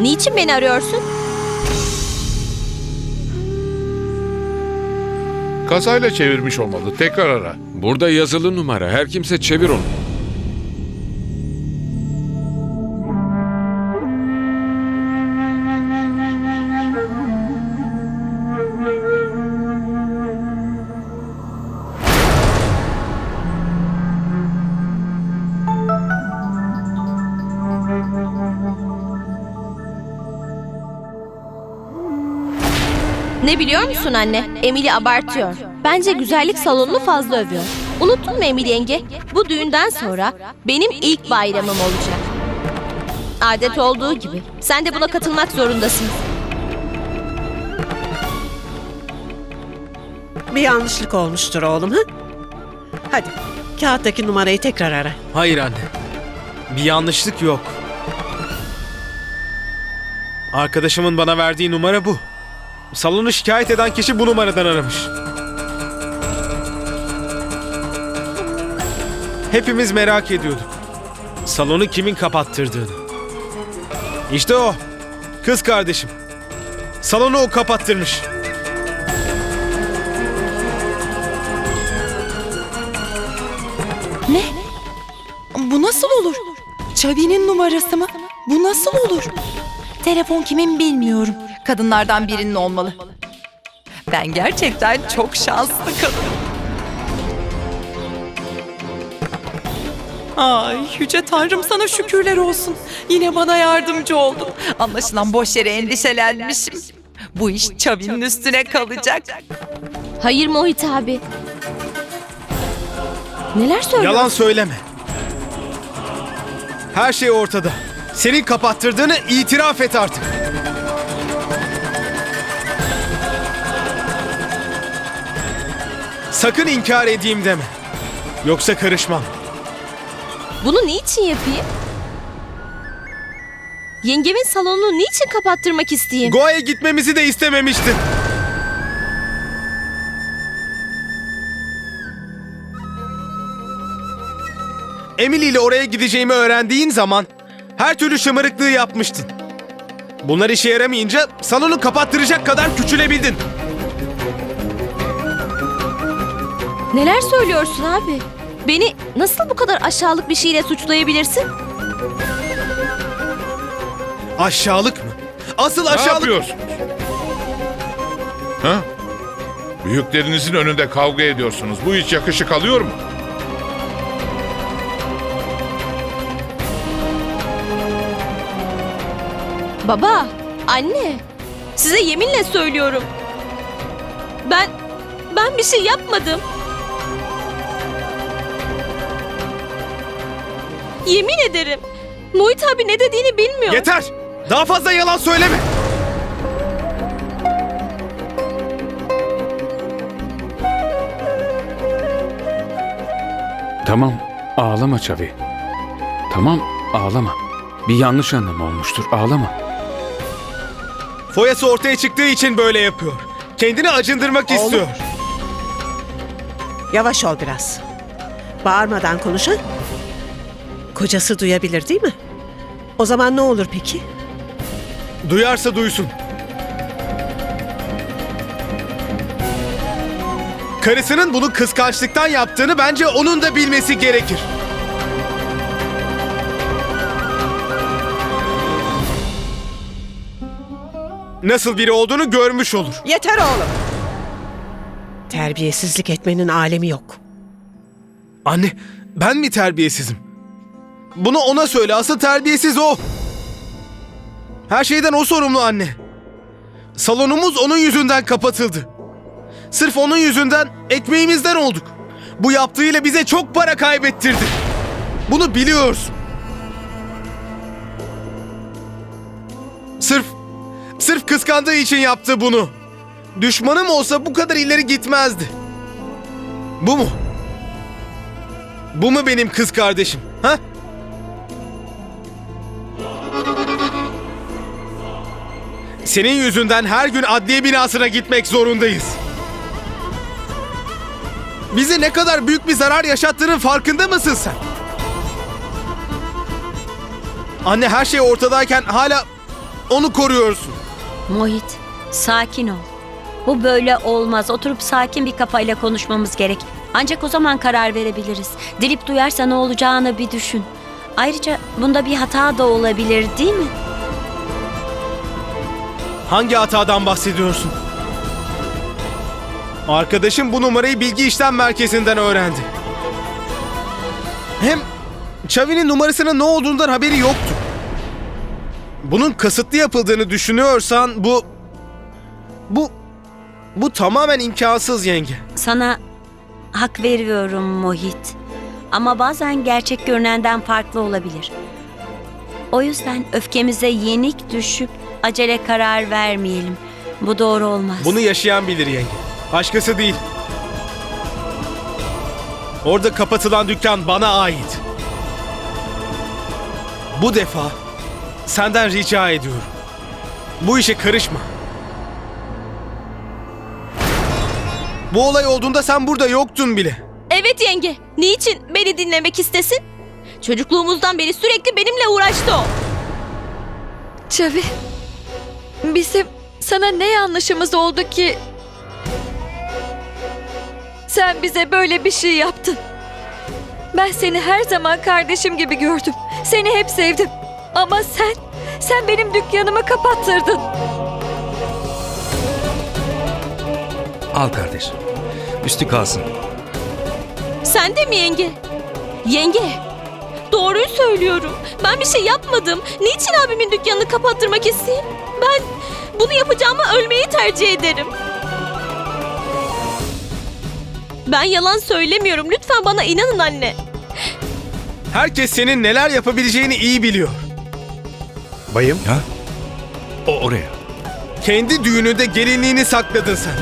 Niçin beni arıyorsun? Kazayla çevirmiş olmalı. Tekrar ara. Burada yazılı numara. Her kimse çevir onu. Ne biliyor musun anne? Emily abartıyor. Bence güzellik salonunu fazla övüyor. Unuttun mu Emily yenge? Bu düğünden sonra benim ilk bayramım olacak. Adet olduğu gibi. Sen de buna katılmak zorundasın. Bir yanlışlık olmuştur oğlum ha? Hadi kağıttaki numarayı tekrar ara. Hayır anne. Bir yanlışlık yok. Arkadaşımın bana verdiği numara bu. Salonu şikayet eden kişi bu numaradan aramış. Hepimiz merak ediyorduk. Salonu kimin kapattırdığını. İşte o. Kız kardeşim. Salonu o kapattırmış. Ne? Bu nasıl olur? Çavi'nin numarası mı? Bu nasıl olur? Telefon kimin bilmiyorum. Kadınlardan birinin olmalı. Ben gerçekten çok şanslı kadınım. Ay yüce tanrım sana şükürler olsun. Yine bana yardımcı oldun. Anlaşılan boş yere endişelenmişim. Bu iş Çavi'nin üstüne kalacak. Hayır Mohit abi. Neler söylüyorsun? Yalan söyleme. Her şey ortada. Senin kapattırdığını itiraf et artık. Sakın inkar edeyim deme. Yoksa karışmam. Bunu niçin yapayım? Yengemin salonunu niçin kapattırmak isteyeyim? Goa'ya gitmemizi de istememiştin. Emily ile oraya gideceğimi öğrendiğin zaman her türlü şımarıklığı yapmıştın. Bunlar işe yaramayınca salonu kapattıracak kadar küçülebildin. Neler söylüyorsun abi? Beni nasıl bu kadar aşağılık bir şeyle suçlayabilirsin? Aşağılık mı? Asıl Ne aşağılık... yapıyorsunuz? Ha? Büyüklerinizin önünde kavga ediyorsunuz. Bu hiç yakışık alıyor mu? Baba, anne. Size yeminle söylüyorum. Ben ben bir şey yapmadım. Yemin ederim. Muhit abi ne dediğini bilmiyor. Yeter! Daha fazla yalan söyleme! Tamam, ağlama Çavi. Tamam, ağlama. Bir yanlış anlama olmuştur, ağlama. Foyası ortaya çıktığı için böyle yapıyor. Kendini acındırmak Oğlum. istiyor. Yavaş ol biraz. Bağırmadan konuş ha? Kocası duyabilir değil mi? O zaman ne olur peki? Duyarsa duysun. Karısının bunu kıskançlıktan yaptığını bence onun da bilmesi gerekir. Nasıl biri olduğunu görmüş olur. Yeter oğlum. Terbiyesizlik etmenin alemi yok. Anne, ben mi terbiyesizim? Bunu ona söyle, asıl terbiyesiz o. Her şeyden o sorumlu anne. Salonumuz onun yüzünden kapatıldı. Sırf onun yüzünden ekmeğimizden olduk. Bu yaptığıyla bize çok para kaybettirdi. Bunu biliyorsun. Sırf, sırf kıskandığı için yaptı bunu. Düşmanım olsa bu kadar ileri gitmezdi. Bu mu? Bu mu benim kız kardeşim? Ha? Senin yüzünden her gün adliye binasına gitmek zorundayız. Bize ne kadar büyük bir zarar yaşattığının farkında mısın sen? Anne her şey ortadayken hala onu koruyorsun. Mohit, sakin ol. Bu böyle olmaz. Oturup sakin bir kafayla konuşmamız gerek. Ancak o zaman karar verebiliriz. Dilip duyarsa ne olacağını bir düşün. Ayrıca bunda bir hata da olabilir değil mi? Hangi hatadan bahsediyorsun? Arkadaşım bu numarayı bilgi işlem merkezinden öğrendi. Hem Çavi'nin numarasının ne olduğundan haberi yoktu. Bunun kasıtlı yapıldığını düşünüyorsan bu... Bu... Bu tamamen imkansız yenge. Sana hak veriyorum Mohit. Ama bazen gerçek görünenden farklı olabilir. O yüzden öfkemize yenik düşüp acele karar vermeyelim. Bu doğru olmaz. Bunu yaşayan bilir yenge. Başkası değil. Orada kapatılan dükkan bana ait. Bu defa senden rica ediyorum. Bu işe karışma. Bu olay olduğunda sen burada yoktun bile. Evet yenge. Niçin beni dinlemek istesin? Çocukluğumuzdan beri sürekli benimle uğraştı o. Çavi, bizim sana ne yanlışımız oldu ki sen bize böyle bir şey yaptın? Ben seni her zaman kardeşim gibi gördüm. Seni hep sevdim. Ama sen, sen benim dükkanımı kapattırdın. Al kardeş. Üstü kalsın. Sen de mi yenge? Yenge. Doğruyu söylüyorum. Ben bir şey yapmadım. Niçin abimin dükkanını kapattırmak isteyeyim? Ben bunu yapacağıma ölmeyi tercih ederim. Ben yalan söylemiyorum. Lütfen bana inanın anne. Herkes senin neler yapabileceğini iyi biliyor. Bayım, Ha? O oraya. Kendi düğününde gelinliğini sakladın sen.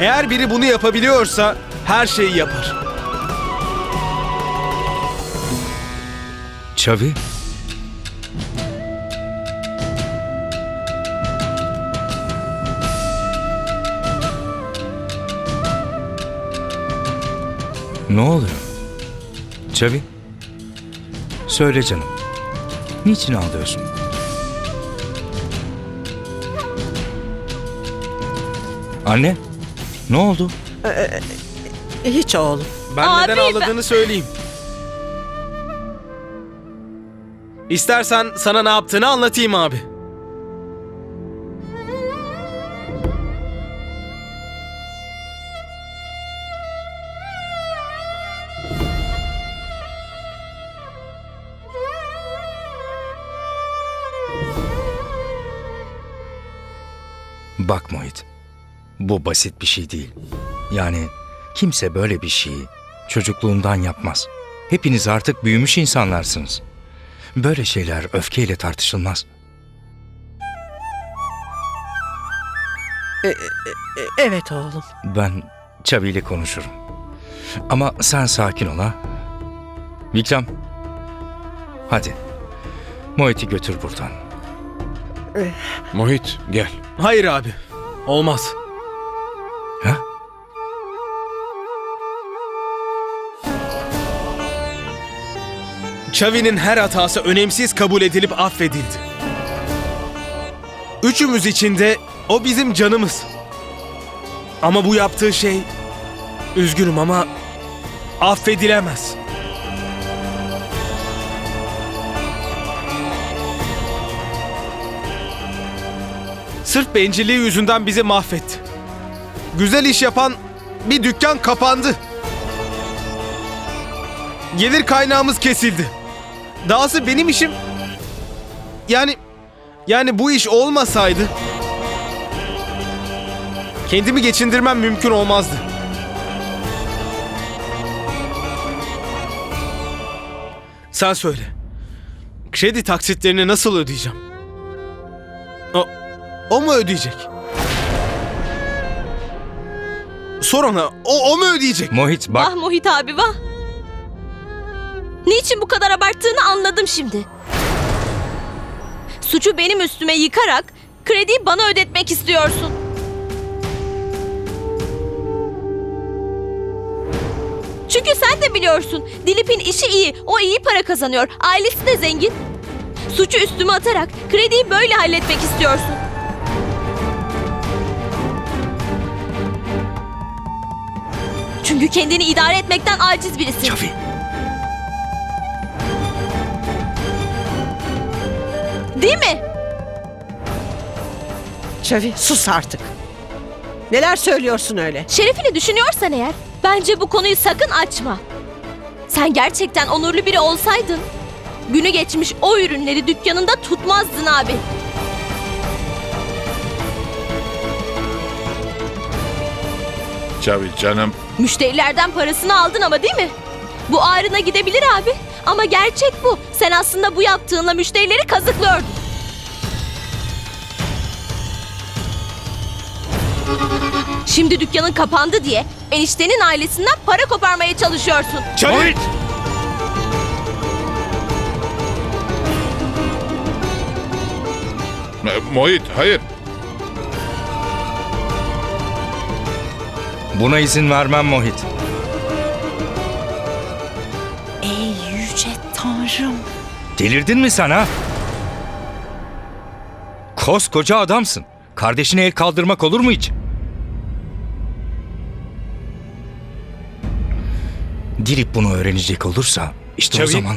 Eğer biri bunu yapabiliyorsa her şeyi yapar. Çavi. Ne oluyor? Çavi. Söyle canım. Niçin ağlıyorsun? Anne. Ne oldu? Hiç oğlum. Ben Abi, neden ben- ağladığını söyleyeyim. İstersen sana ne yaptığını anlatayım abi. Bak Mohit. Bu basit bir şey değil. Yani kimse böyle bir şeyi çocukluğundan yapmaz. Hepiniz artık büyümüş insanlarsınız. Böyle şeyler öfkeyle tartışılmaz. E, Evet oğlum. Ben Çavi ile konuşurum. Ama sen sakin ol ha. Vikram. Hadi. Mohit'i götür buradan. Mohit gel. Hayır abi. Olmaz. Çavi'nin her hatası önemsiz kabul edilip affedildi. Üçümüz için de o bizim canımız. Ama bu yaptığı şey üzgünüm ama affedilemez. Sırf bencilliği yüzünden bizi mahvetti. Güzel iş yapan bir dükkan kapandı. Gelir kaynağımız kesildi. Dahası benim işim... Yani... Yani bu iş olmasaydı... Kendimi geçindirmem mümkün olmazdı. Sen söyle. Kredi taksitlerini nasıl ödeyeceğim? O, o mu ödeyecek? Sor ona. O, o mu ödeyecek? Mohit bak. Vah Mohit abi vah. Niçin bu kadar abarttığını anladım şimdi. Suçu benim üstüme yıkarak krediyi bana ödetmek istiyorsun. Çünkü sen de biliyorsun. Dilip'in işi iyi. O iyi para kazanıyor. Ailesi de zengin. Suçu üstüme atarak krediyi böyle halletmek istiyorsun. Çünkü kendini idare etmekten aciz birisin. Çavi. Değil mi? Çavi sus artık. Neler söylüyorsun öyle? Şerefini düşünüyorsan eğer bence bu konuyu sakın açma. Sen gerçekten onurlu biri olsaydın günü geçmiş o ürünleri dükkanında tutmazdın abi. Çavi canım. Müşterilerden parasını aldın ama değil mi? Bu ağrına gidebilir abi. Ama gerçek bu. Sen aslında bu yaptığınla müşterileri kazıklıyordun. Şimdi dükkanın kapandı diye eniştenin ailesinden para koparmaya çalışıyorsun. E, Mohit hayır. Buna izin vermem Mohit. Tanrım. Delirdin mi sen ha? Koskoca adamsın. Kardeşine el kaldırmak olur mu hiç? Dilip bunu öğrenecek olursa işte o Çavi. zaman...